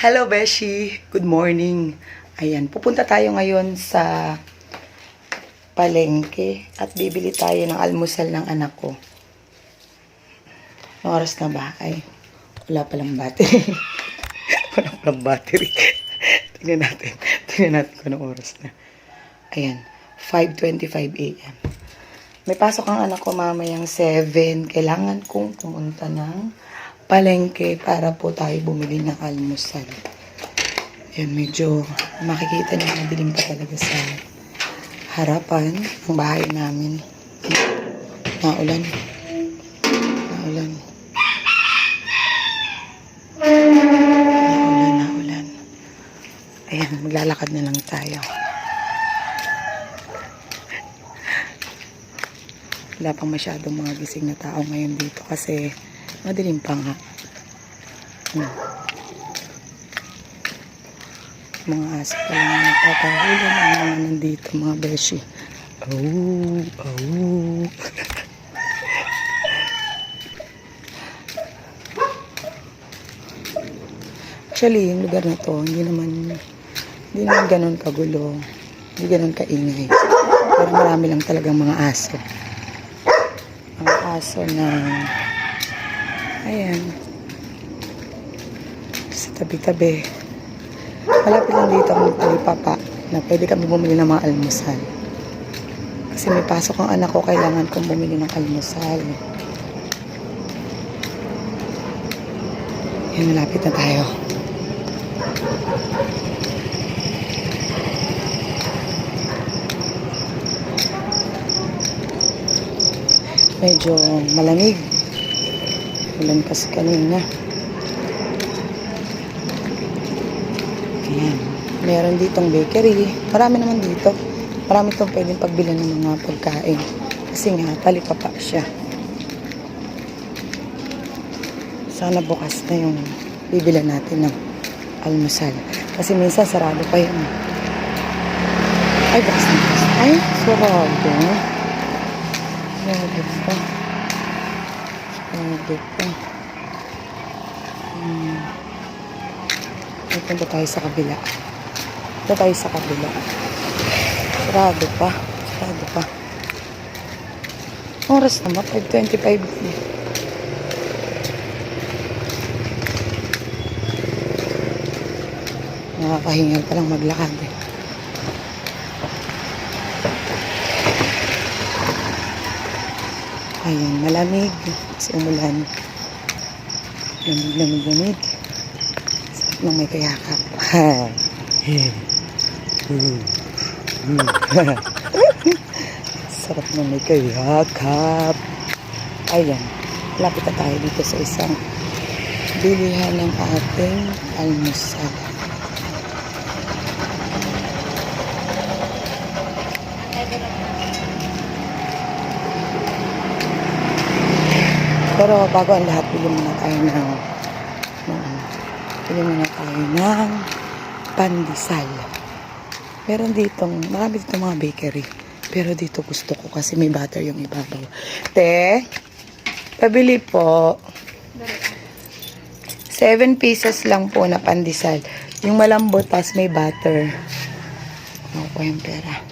Hello, Beshi. Good morning. Ayan, pupunta tayo ngayon sa palengke at bibili tayo ng almusal ng anak ko. Anong oras na ba? Ay, wala palang battery. wala palang battery. Tingnan natin. Tingnan natin kung anong oras na. Ayan, 5.25 a.m. May pasok ang anak ko mamayang 7. Kailangan kong pumunta ng palengke para po tayo bumili ng almusal. Ayan, medyo makikita niyo madilim pa talaga sa harapan ng bahay namin. Naulan. Naulan. Naulan, naulan. Ayan, maglalakad na lang tayo. Wala pang masyadong mga gising na tao ngayon dito kasi madilim pa nga. Hmm. Mga aso pa lang nagpapahulog ang mga nandito mga beshi. Oh, oh. Actually, yung lugar na to, hindi naman, hindi naman ganun kagulo. Hindi ganun kaingay. Pero marami lang talagang mga aso. Mga aso na, ayan, sa tabi-tabi. Malapit lang dito ang talipapa na pwede kami bumili ng mga almusal. Kasi may pasok ang anak ko, kailangan kong bumili ng almusal. Yan, malapit na tayo. Medyo malamig. Ulan kasi kanina. Ayan. Meron ditong bakery. Marami naman dito. Marami itong pwedeng pagbilan ng mga pagkain. Kasi nga, talipapa siya. Sana bukas na yung bibilan natin ng almusal. Kasi minsan sarado pa yun. Ay, bukas na bukas. Ay, sarado. Sarado pa. Sarado pa. Hmm. Punta tayo sa kabila. Punta tayo sa kabila. Sarado pa. Sarado pa. Oras naman, 5.25. Nakakahingal pa lang maglakad eh. Ayan, malamig. Kasi umulan. Lamig, lamig, lamig. Nang may kayakap. Sarap nang may kayakap. Ayan, lapit na tayo dito sa isang bilihan ng ating almusal. Pero bago ang lahat, bili muna tayo ng, ng bili muna tayo ng pandesal. Meron ditong, marami ditong mga bakery. Pero dito gusto ko kasi may butter yung ibabaw. Te, pabili po. 7 pieces lang po na pandesal. Yung malambot, tas may butter. Ano po yung pera?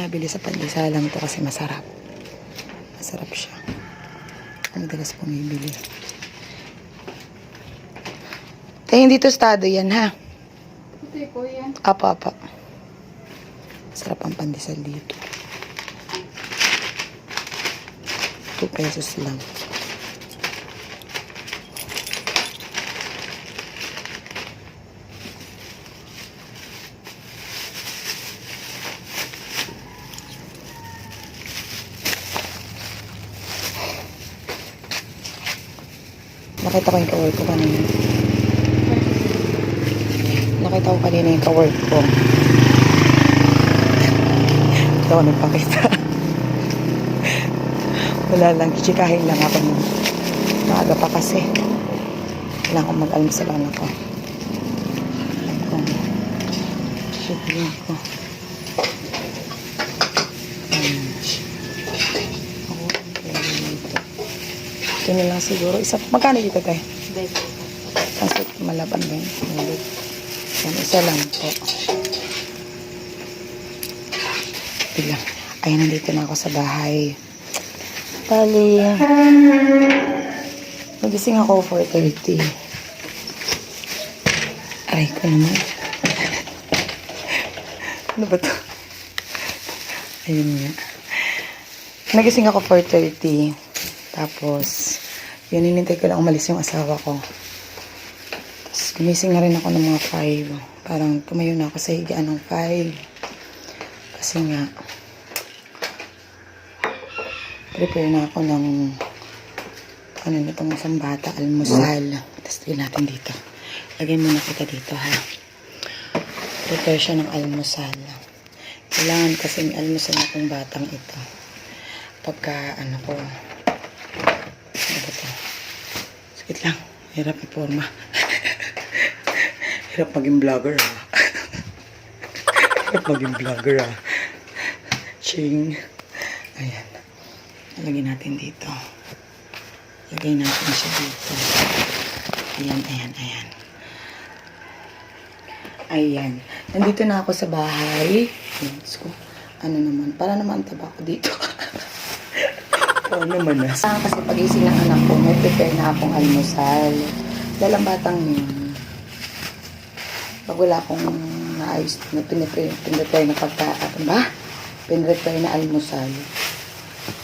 Maraming nabili sa pandisalang to kasi masarap. Masarap siya. Ang dalas bumibili. Tingin dito estado yan ha. Ito ko yan. Apa, apa. Sarap ang pandesal dito. 2 pesos lang. Nakita ko yung kawork ko kanina. Nakita ko kanina yung kawork ko. Ito ako nagpakita. Wala lang, chikahin lang ako nun. Maaga pa kasi. Kailangan ko mag-almusal anak ko. Alam ko. Sibling ko. Lunch. Ako, Na lang siguro. Isa, magkano dito tayo? Kasi malaban ba yun? Malit. Yan, isa lang po. Bilang. Ay, nandito na ako sa bahay. Bali. Nagising ako 4.30. Aray ko naman. ano ba to? Ayun nga. Nagising ako 4.30. Tapos, yun, hinintay ko lang umalis yung asawa ko. Tapos, gumising na rin ako ng mga 5. Parang tumayo na ako sa higaan ng 5. Kasi nga, prepare na ako ng ano na itong isang bata, almusal. Tapos tignan natin dito. Lagay muna kita dito ha. Prepare siya ng almusal. Kailangan kasi almusal na itong batang ito. Pagka ano ko, ano ba ito? Sakit lang. Hirap iporma. Hirap maging vlogger ha. Hirap maging vlogger ha. Ching. Ayan. Lagay natin dito. Lagay natin siya dito. Ayan, ayan, ayan. Ayan. Nandito na ako sa bahay. Diyos ko. Ano naman. Para naman taba ko dito. Oo naman na. Ah, kasi pagising ng anak ko, may prepare na akong almusal. Dalang batang yun. Pag wala akong naayos na pinipre- pinrepare na pagka, ano ba? Pinrepare na almusal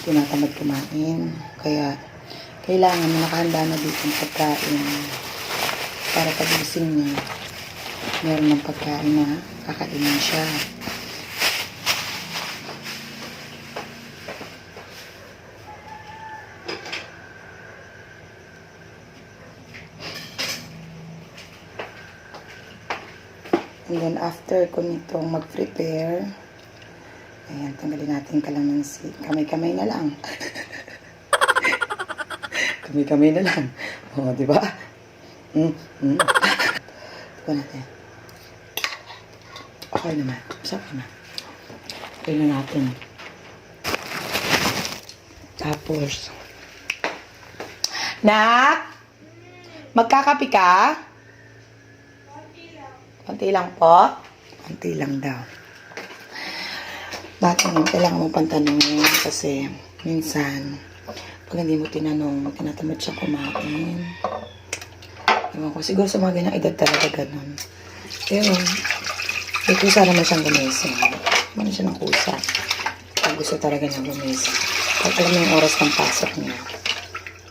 tinatamad kumain. Kaya, kailangan na nakahanda na dito ang pagkain para pagising niya, meron ng pagkain na kakainin siya. And then after ko nitong mag-prepare, Ayan, tanggalin natin kalamansi. Kamay-kamay na lang. Kamay-kamay na lang. O, di ba? Mm, mm. Ito natin. Okay naman. Masarap naman. Okay na natin. Tapos, Nak! Magkakapi ka? Konti lang po. Konti lang daw. Bakit yun? Kailangan mo pang tanongin kasi minsan, pag hindi mo tinanong, tinatamad siya kumain. Ewan ko, siguro sa mga ganyang edad talaga ganun. Pero, may kusa naman siyang gumising. Ano siya ng kusa. Pag gusto talaga niya gumising. Pag alam mo yung oras ng pasok niya,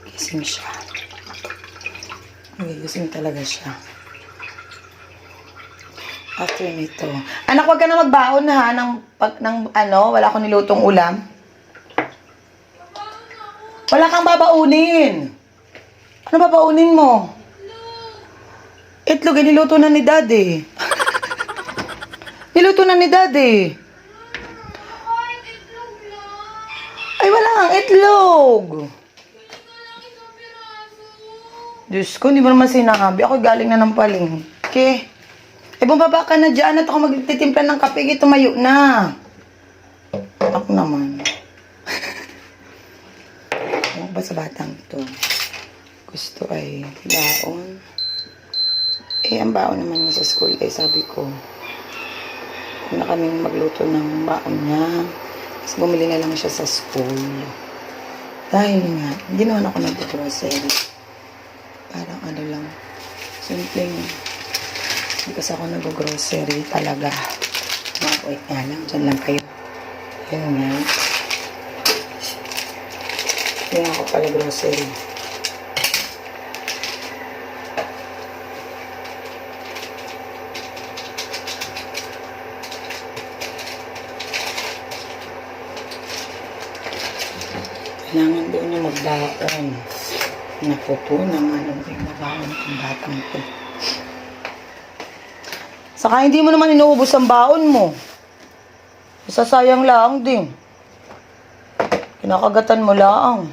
gising siya. Nagigising talaga siya. After nito. Anak, wag ka na magbaon ha ng, pag, ng ano, wala akong nilutong ulam. Wala kang babaunin. Ano babaunin mo? Itlog, eh, niluto na ni daddy. niluto na ni daddy. Ay, wala kang itlog. Diyos ko, hindi mo naman sinabi. Ako galing na ng palengke. Eh, bumaba ka na dyan at ako magtitimpla ng kape. Eh, tumayo na. Ako naman. Ano ba sa batang to? Gusto ay baon. Eh, ang baon naman niya sa school. Eh, sabi ko, huwag na kaming magluto ng baon niya. Tapos bumili na lang siya sa school. Dahil nga, hindi naman ako nag-grocery. Parang ano lang, simpleng hindi kasi ako nag-grocery talaga. Mga wait nga lang, dyan lang kayo. Ayun nga. Hindi ako pala grocery. Kailangan doon yung magbaon. Naku po naman, ano ba yung mabaon ng batang ko. Saka hindi mo naman inuubos ang baon mo. Isasayang lang din. Kinakagatan mo lang.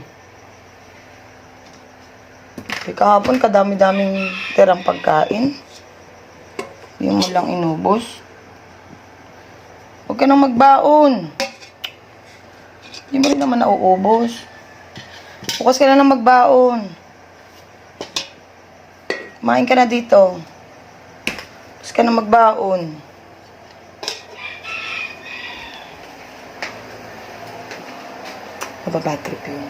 Eh, kahapon, kadami-daming tirang pagkain. Hindi mo lang inubos. Huwag ka nang magbaon. Hindi mo rin naman nauubos. Bukas ka na lang magbaon. Kumain ka na dito. Bukas ka na magbaon. Nababatrip yun.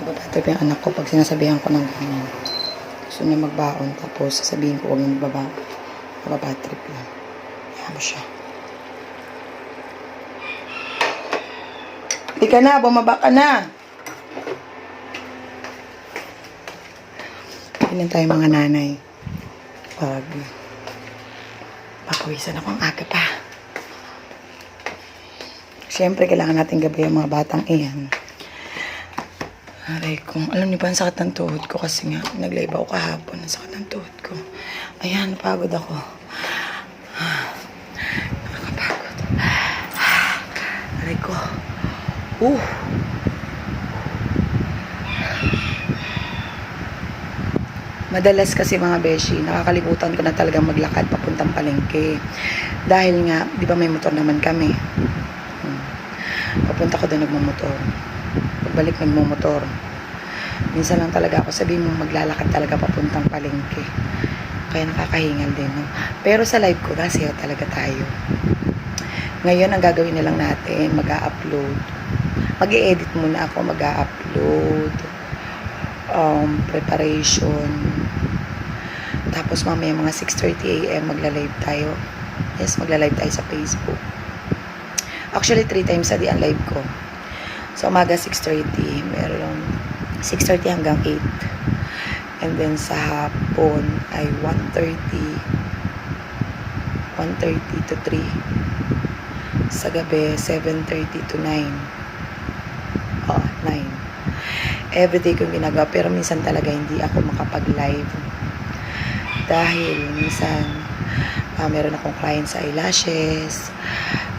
Nababatrip yung anak ko pag sinasabihan ko ng ganyan. Gusto niya magbaon tapos sasabihin ko huwag niya magbaba. Nababatrip yun. Kaya mo siya. Hindi ka na, bumaba ka na. Ganyan tayo mga nanay. Pag papawisan ako ang aga pa. Siyempre, kailangan natin gabi ang mga batang iyan. Aray ko. Alam niyo ba, ang sakit ng tuhod ko kasi nga, nag-live ako kahapon. Ang sakit ng tuhod ko. Ayan, napagod ako. Nakakapagod. Aray ko. Uh! Madalas kasi mga beshi, nakakalimutan ko na talagang maglakad papuntang palengke. Dahil nga, di ba may motor naman kami. Hmm. Papunta ko doon nagmamotor. Pagbalik nagmamotor. Minsan lang talaga ako sabihin mo maglalakad talaga papuntang palengke. Kaya nakakahingal din. No? Pero sa live ko, nasiyaw talaga tayo. Ngayon, ang gagawin na lang natin, mag upload mag edit muna ako, mag upload um, preparation. Tapos mamaya mga 6.30 a.m. magla-live tayo. Yes, magla-live tayo sa Facebook. Actually, 3 times a day ang live ko. Sa umaga, 6.30. Meron 6.30 hanggang 8. And then sa hapon ay 1.30 1.30 to 3. Sa gabi, 7.30 to 9. 9 everyday kong ginagawa pero minsan talaga hindi ako makapag-live. Dahil minsan ah, meron akong client sa eyelashes.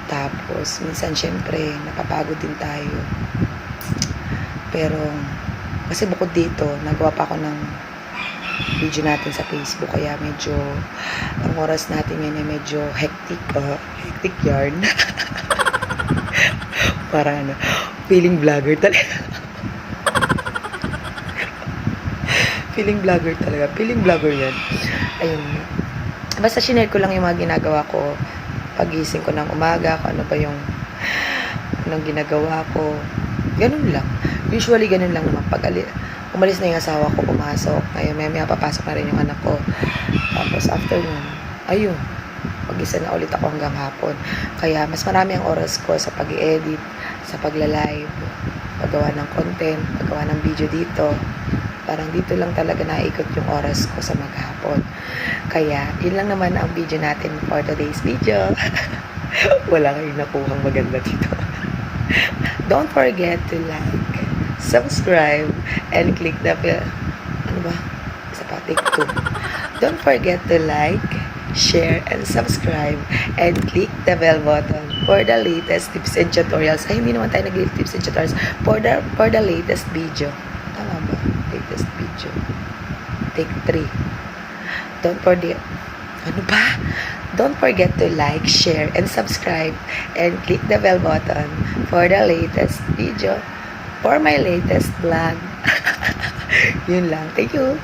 Tapos minsan syempre napapagod din tayo. Pero kasi bukod dito nagawa pa ako ng video natin sa Facebook kaya medyo ang oras natin yan ay medyo hectic uh, hectic yarn. Para ano feeling vlogger talaga feeling vlogger talaga. Feeling vlogger yan. Ayun. Basta sinare ko lang yung mga ginagawa ko. Pagising ko ng umaga, kung ano ba yung anong ginagawa ko. Ganun lang. Usually, ganun lang naman. Pag ali- umalis na yung asawa ko, pumasok. Ngayon, may may papasok na rin yung anak ko. Tapos, after nun, ayun. Mag-isa na ulit ako hanggang hapon. Kaya, mas marami ang oras ko sa pag edit sa pagla-live, paggawa ng content, paggawa ng video dito. Parang dito lang talaga naikot yung oras ko sa maghapon. Kaya, yun lang naman ang video natin for today's video. Wala kayong nakuhang maganda dito. Don't forget to like, subscribe, and click the bell. Ano ba? Isa pa, take two. Don't forget to like, share, and subscribe, and click the bell button for the latest tips and tutorials. Ay, hindi naman tayo nag-tips and tutorials. For the, for the latest video. Tama ba? Latest video. Take 3. Don't forget. Ano ba? Don't forget to like, share, and subscribe, and click the bell button for the latest video for my latest vlog. Yun lang. Thank you.